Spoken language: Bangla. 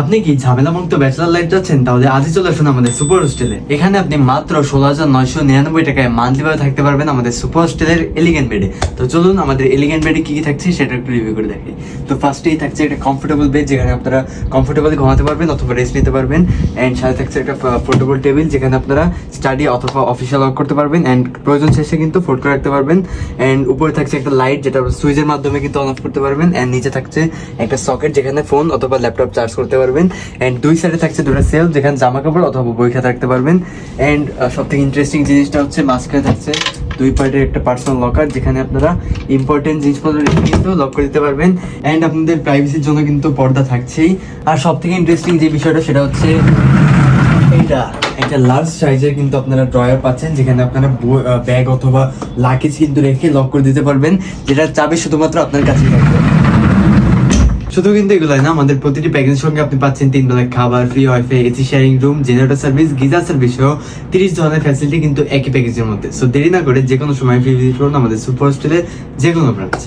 আপনি কি ঝামেলা মুক্ত ব্যাচেলার লাইফ যাচ্ছেন? তাহলে আজই চলে আসুন আমাদের সুপার হোস্টেলে। এখানে আপনি মাত্র ষোলো হাজার নয়শো নিরানব্বই টাকায় মান্থলি ভাবে থাকতে পারবেন আমাদের সুপার হোস্টেলের এলিগেন্ট বেডে তো চলুন আমাদের এলিগেন্ট বেডে কি কি থাকছে সেটা একটু রিভিউ করে দেখি। তো ফার্স্টেই থাকছে একটা কমফোর্টেবল বেড যেখানে আপনারা কমফোর্টেবলি ঘুমাতে পারবেন অথবা রেস্ট নিতে পারবেন। অ্যান্ড সাথে থাকছে একটা পোর্টেবল টেবিল যেখানে আপনারা স্টাডি অথবা অফিসিয়াল ওয়ার্ক করতে পারবেন। অ্যান্ড প্রয়োজন শেষে কিন্তু ফোল্ড করে রাখতে পারবেন। অ্যান্ড উপরে থাকছে একটা লাইট যেটা সুইচের মাধ্যমে কিন্তু অন অফ করতে পারবেন। অ্যান্ড নিচে থাকছে একটা সকেট যেখানে ফোন অথবা ল্যাপটপ চার্জ করতে পারবেন। অ্যান্ড দুই সাইডে থাকছে দুটো সেলফ যেখানে জামা কাপড় অথবা বই খাতা রাখতে পারবেন। অ্যান্ড সব থেকে ইন্টারেস্টিং জিনিসটা হচ্ছে মাঝখানে থাকছে দুই পার্টের একটা পার্সোনাল লকার যেখানে আপনারা ইম্পর্টেন্ট জিনিসপত্র রেখে কিন্তু লক করে দিতে পারবেন। অ্যান্ড আপনাদের প্রাইভেসির জন্য কিন্তু পর্দা থাকছেই। আর সব থেকে ইন্টারেস্টিং যে বিষয়টা, সেটা হচ্ছে এইটা। একটা লার্জ সাইজের কিন্তু আপনারা ড্রয়ার পাচ্ছেন, যেখানে আপনারা ব্যাগ অথবা লাগেজ কিন্তু রেখে লক করে দিতে পারবেন, যেটা চাবি শুধুমাত্র আপনার কাছেই থাকবে। শুধু কিন্তু এগুলাই না, আমাদের প্রতিটি প্যাকেজের সঙ্গে আপনি পাচ্ছেন তিন বেলা খাবার free wifi AC sharing room generator service geyser service সহ তিরিশ ধরনের ফ্যাসিলিটি কিন্তু একই প্যাকেজের মধ্যে। সো দেরি না করে যে কোনো সময় ফ্রি ভিজিট করুন আমাদের সুপার হোস্টেলের যে কোনো ব্রাঞ্চ